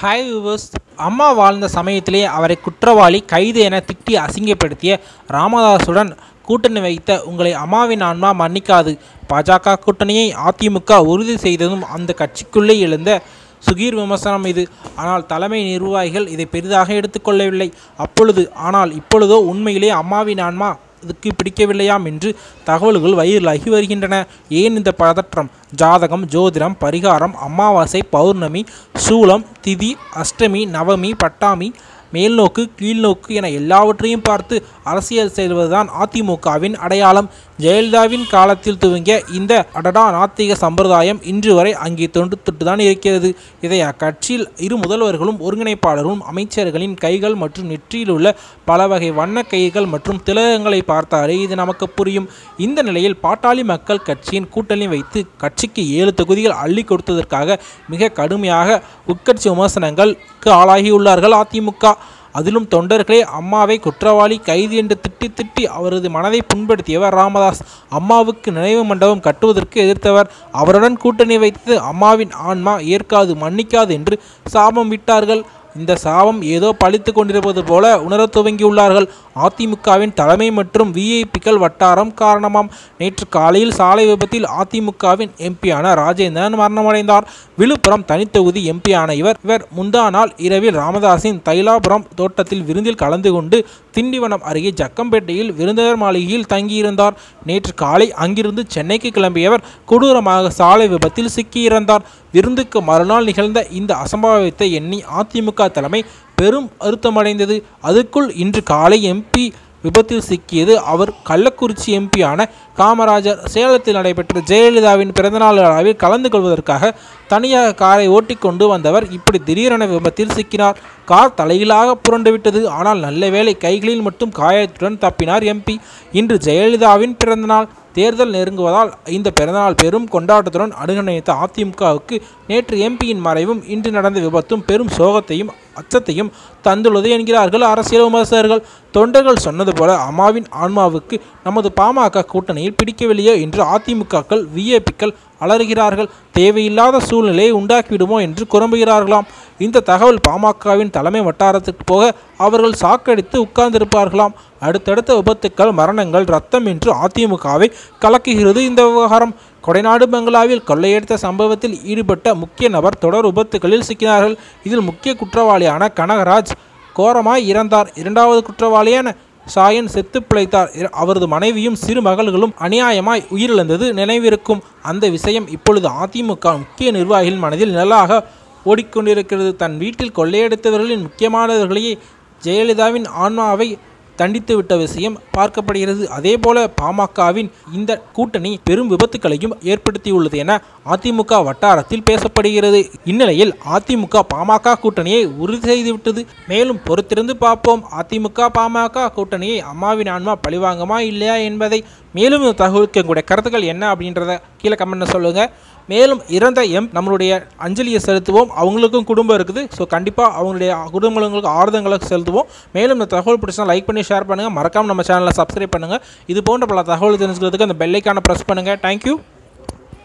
Hi viewers அம்மா வாழ்ந்த சமயத்திலே அவரை குற்றவாளி கைது என திட்டி அசிங்கப்படுத்திய ராமதாசுடன் கூட்டணி வைத்த உங்களை அம்மாவின் ஆன்மா மன்னிக்காது. பாஜக கூட்டணியை அதிமுக உறுதி செய்ததும் அந்த கட்சிக்குள்ளே எழுந்த சுகீர் விமர்சனம் இது. ஆனால் தலைமை நிர்வாகிகள் இதை பெரிதாக எடுத்துக்கொள்ளவில்லை. அப்பொழுது ஆனால் இப்பொழுதோ உண்மையிலே அம்மாவின் ஆன்மா இதுக்கு பிடிக்கவில்லையாம் என்று தகவல்கள் வைரலாகி வருகின்றன. ஏன் இந்த பதற்றம்? ஜாதகம் ஜோதிடம் பரிகாரம் அமாவாசை பௌர்ணமி சூலம் திதி அஷ்டமி நவமி பட்டாமி மேல்நோக்கு கீழ்நோக்கு என எல்லாவற்றையும் பார்த்து அரசியல் செய்வதுதான் அதிமுகவின் அடையாளம். ஜெயலலிதாவின் காலத்தில் துவங்கிய இந்த அடடா நாத்திக சம்பிரதாயம் இன்று வரை அங்கே தொண்டு தொட்டுதான் இருக்கிறது. இதை அக்கட்சியில் இரு முதல்வர்களும் ஒருங்கிணைப்பாளரும் அமைச்சர்களின் கைகள் மற்றும் நெற்றியில் உள்ள பல வகை வண்ண கைகள் மற்றும் திலகங்களை பார்த்தாலே இது நமக்கு புரியும். இந்த நிலையில் பாட்டாளி மக்கள் கட்சியின் கூட்டணி வைத்து கட்சிக்கு ஏழு தொகுதிகள் அள்ளி கொடுத்ததற்காக மிக கடுமையாக உட்கட்சி விமர்சனங்களுக்கு ஆளாகியுள்ளார்கள் அதிமுக. அதிலும் தொண்டர்களே அம்மாவை குற்றவாளி கைது என்று திட்டி திட்டி அவரது மனதை புண்படுத்தியவர் ராமதாஸ். அம்மாவுக்கு நினைவு மண்டபம் கட்டுவதற்கு எதிர்த்தவர். அவருடன் கூட்டணி வைத்து அம்மாவின் ஆன்மா. ஏற்காது மன்னிக்காது என்று சாபம் விட்டார்கள். இந்த சாபம் ஏதோ பழித்து கொண்டிருப்பது போல உணரத் துவங்கியுள்ளார்கள். அதிமுகவின் தலைமை மற்றும் விஐபிக்கள் வட்டாரம் காரணமாம். நேற்று காலையில் சாலை விபத்தில் அதிமுகவின் எம்பியான ராஜேந்திரன் மரணமடைந்தார். விழுப்புரம் தனித்தொகுதி எம்பியான இவர் இவர் முந்தா நாள் இரவில் ராமதாஸின் தைலாபுரம் தோட்டத்தில் விருந்தில் கலந்து கொண்டு திண்டிவனம் அருகே ஜக்கம்பேட்டையில் விருந்தினர் மாளிகையில் தங்கியிருந்தார். நேற்று காலை அங்கிருந்து சென்னைக்கு கிளம்பியவர் கொடூரமாக சாலை விபத்தில் சிக்கியிருந்தார். விருந்துக்கு மறுநாள் நிகழ்ந்த இந்த அசம்பாவிதத்தை எண்ணி அதிமுக தலைமை பெரும் அழுத்தமடைந்தது அதுக்குள் இன்று காலை எம்பி விபத்தில் சிக்கியது அவர் கள்ளக்குறிச்சி எம்பியான காமராஜர். சேலத்தில் நடைபெற்ற ஜெயலலிதாவின் பிறந்தநாள் விழாவில் கலந்து கொள்வதற்காக தனியாக காரை ஓட்டிக்கொண்டு வந்தவர் இப்படி திடீரென விபத்தில் சிக்கினார். கார் தலையிலாக புரண்டுவிட்டது. ஆனால் நல்ல வேளை கைகளில் மட்டும் காயத்துடன் தப்பினார் எம்பி இன்று ஜெயலலிதாவின் பிறந்தநாள். தேர்தல் நெருங்குவதால் இந்த பிறந்தநாள் பெரும் கொண்டாட்டத்துடன் அணுக அதிமுகவுக்கு நேற்று எம்பியின் மறைவும் இன்று நடந்த விபத்தும் பெரும் சோகத்தையும் அச்சத்தையும் தந்துள்ளது என்கிறார்கள் அரசியல் விமர்சகர்கள். தொண்டர்கள் சொன்னது போல அம்மாவின் ஆன்மாவுக்கு நமது பாமக கூட்டணியில் பிடிக்கவில்லையோ என்று அதிமுகக்கள் விஏபிக்கள் அலறுகிறார்கள். தேவையில்லாத சூழ்நிலையை உண்டாக்கிவிடுமோ என்று குழம்புகிறார்களாம் இந்த தகவல் பாமகவின் தலைமை வட்டாரத்துக்கு போக அவர்கள் சாக்கடித்து உட்கார்ந்திருப்பார்களாம். அடுத்தடுத்த விபத்துக்கள் மரணங்கள் ரத்தம் என்று அதிமுகவை கலக்குகிறது இந்த விவகாரம். கொடைநாடு பங்களாவில் கொள்ளையடித்த சம்பவத்தில் ஈடுபட்ட முக்கிய நபர் தொடர் விபத்துகளில் சிக்கினார்கள். இதில் முக்கிய குற்றவாளியான கனகராஜ் கோரமாய் இறந்தார். இரண்டாவது குற்றவாளியான சாயன் செத்து பிழைத்தார். அவரது மனைவியும் சிறு மகள்களும் அநியாயமாய் உயிரிழந்தது நினைவிருக்கும். அந்த விஷயம் இப்பொழுது அதிமுக முக்கிய நிர்வாகிகள் மனதில் நிழலாக ஓடிக்கொண்டிருக்கிறது. தன் வீட்டில் கொள்ளையடித்தவர்களின் முக்கியமானவர்களையே ஜெயலலிதாவின் ஆன்மாவை தண்டித்து விட்ட விஷயம் பார்க்கப்படுகிறது. அதேபோல பாமகவின் இந்த கூட்டணி பெரும் விபத்துக்களையும் ஏற்படுத்தியுள்ளது என அதிமுக வட்டாரத்தில் பேசப்படுகிறது. இந்நிலையில் அதிமுக பாமக கூட்டணியை உறுதி செய்துவிட்டது. மேலும் பொறுத்திருந்து பார்ப்போம். அதிமுக பாமக கூட்டணியை அம்மாவின் ஆன்மா பழிவாங்குமா இல்லையா என்பதை. மேலும் இந்த தகவலுக்கு உங்களுடைய கருத்துக்கள் என்ன அப்படின்றத கீழே கமெண்ட்ல சொல்லுங்கள் மேலும் இறந்த எம் நம்மளுடைய அஞ்சலியை செலுத்துவோம். அவங்களுக்கும் குடும்பம் இருக்குது. ஸோ கண்டிப்பாக அவங்களுடைய குடும்பங்களுக்கு ஆறுதங்களை செலுத்துவோம். மேலும் இந்த தகவல் பிடிச்சா லைக் பண்ணி ஷேர் பண்ணுங்கள் மறக்காமல் நம்ம சேனலை சப்ஸ்கிரைப் பண்ணுங்கள் இது போன்ற பல தகவல் தெரிஞ்சுக்கிறதுக்கு அந்த பெல்லைக்கான ப்ரெஸ் பண்ணுங்கள் தேங்க்யூ